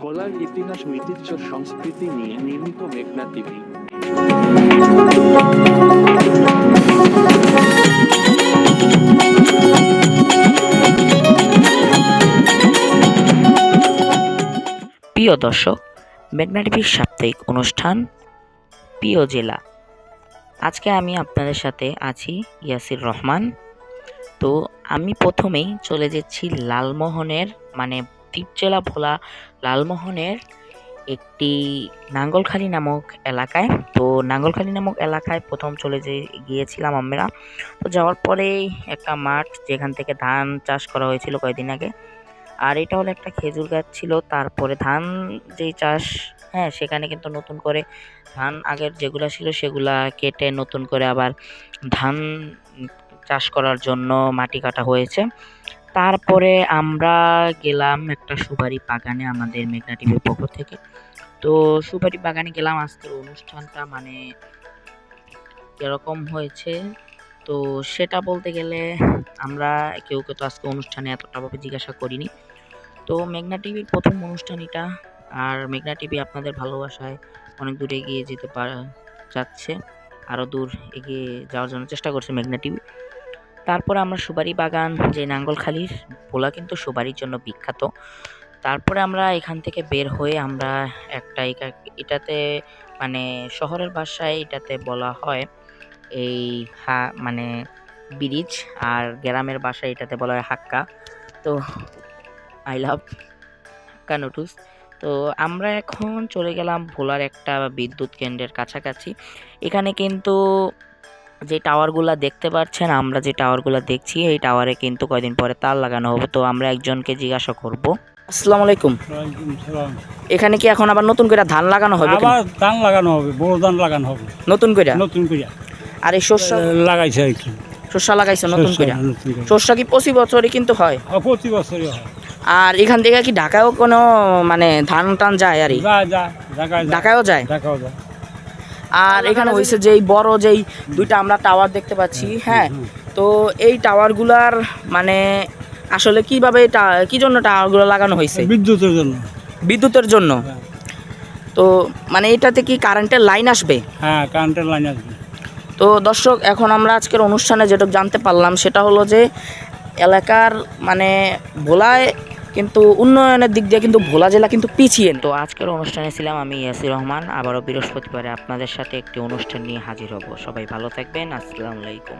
ভোলার ইতিহাস, ঐতিহ্য, সংস্কৃতি নিয়ে নির্মিত মেঘনা টিভি। প্রিয় দর্শক, মেঘনা টিভির সাপ্তাহিক অনুষ্ঠান প্রিয় জেলা। আজকে আমি আপনাদের সাথে আছি ইয়াসির রহমান। তো আমি প্রথমেই চলে যাচ্ছি লালমোহনের মানে দ্বীপ জেলা ভোলা লালমোহনের একটি নাঙ্গলখালি নামক এলাকায়। তো নাঙ্গলখালি নামক এলাকায় প্রথম চলে যে গিয়েছিলাম আমরা। তো যাওয়ার পরেই একটা মাঠ যেখান থেকে ধান চাষ করা হয়েছিল কয়েকদিন আগে। আর এটা হলো একটা খেজুর গাছ ছিল। তারপরে ধান যেই চাষ হ্যাঁ সেখানে কিন্তু নতুন করে ধান আগের যেগুলো ছিল সেগুলা কেটে নতুন করে আবার ধান চাষ করার জন্য মাটি কাটা হয়েছে। তারপরে আমরা গেলাম একটা সুপারি বাগানে আমাদের মেঘনা টিভির পক্ষ থেকে। তো সুপারি বাগানে গেলাম, আজকের অনুষ্ঠানটা মানে কীরকম হয়েছে? তো সেটা বলতে গেলে আমরা কেউ কেউ তো আজকে অনুষ্ঠানে এতটাভাবে জিজ্ঞাসা করিনি। তো মেঘনা টিভির প্রথম অনুষ্ঠান এটা আর মেঘনা টিভি আপনাদের ভালোবাসায় অনেক দূর এগিয়ে যেতে পারা, যাচ্ছে। আরও দূর এগিয়ে যাওয়ার জন্য চেষ্টা করছে মেঘনা টিভি। তারপরে আমরা সুপারি বাগান, যে নাঙ্গলখালির ভোলা কিন্তু সুপারির জন্য বিখ্যাত। তারপরে আমরা এখান থেকে বের হয়ে আমরা একটা একা- এটাতে মানে শহরের ভাষায় এটাতে বলা হয় এই হা মানে ব্রিজ, আর গ্রামের বাসায় এটাতে বলা হয় হাক্কা। তো আই লাভ হাক্কা নুডলস। তো আমরা এখন চলে গেলাম ভোলার একটা বিদ্যুৎ কেন্দ্রের কাছাকাছি। এখানে কিন্তু যে টাওয়ারগুলো দেখতে পাচ্ছেন আমরা যে টাওয়ারগুলো দেখছি এই টাওয়ারে কিন্তু কয়দিন পরে তার লাগানো হবে। তো আমরা একজনকে জিজ্ঞাসা করব। আসসালামু আলাইকুম এখানে কি এখন আবার নতুন করে ধান লাগানো হবে আবার ধান লাগানো হবে বড় ধান লাগানো হবে। নতুন করে? নতুন করে। আর এই শস্য লাগাইছে আর কি। শস্য লাগাইছো নতুন করে? শস্য কি প্রতি বছরই কিন্তু হয়? প্রতি বছরই হয়। আর এখান থেকে কি ঢাকায়ও কোনো মানে ধান টান যায় আর ঢাকায়ও যায়? ঢাকাও যা আর এখানে হয়েছে যেই বড় যেই দুইটা আমরা টাওয়ার দেখতে পাচ্ছি হ্যাঁ? তো এই টাওয়ারগুলার মানে আসলে কীভাবে টা- কি জন্য টাওয়ারগুলো লাগানো হয়েছে বিদ্যুতের জন্য। বিদ্যুতের জন্য। হ্যাঁ। তো মানে এটাতে কি কারেন্টের লাইন আসবে? হ্যাঁ কারেন্টের লাইন আসবে। তো দর্শক এখন আমরা আজকের অনুষ্ঠানে যেটা জানতে পারলাম সেটা হলো যে এলাকার মানে ভোলায় কিন্তু উন্নয়নের দিক দিয়ে কিন্তু ভোলা জেলা কিন্তু পিছিয়ে তো আজকের অনুষ্ঠানে ছিলাম আমি ইয়াসির রহমান, আবারও বৃহস্পতিবারে আপনাদের সাথে একটি অনুষ্ঠান নিয়ে হাজির হব। সবাই ভালো থাকবেন, আসসালামু আলাইকুম।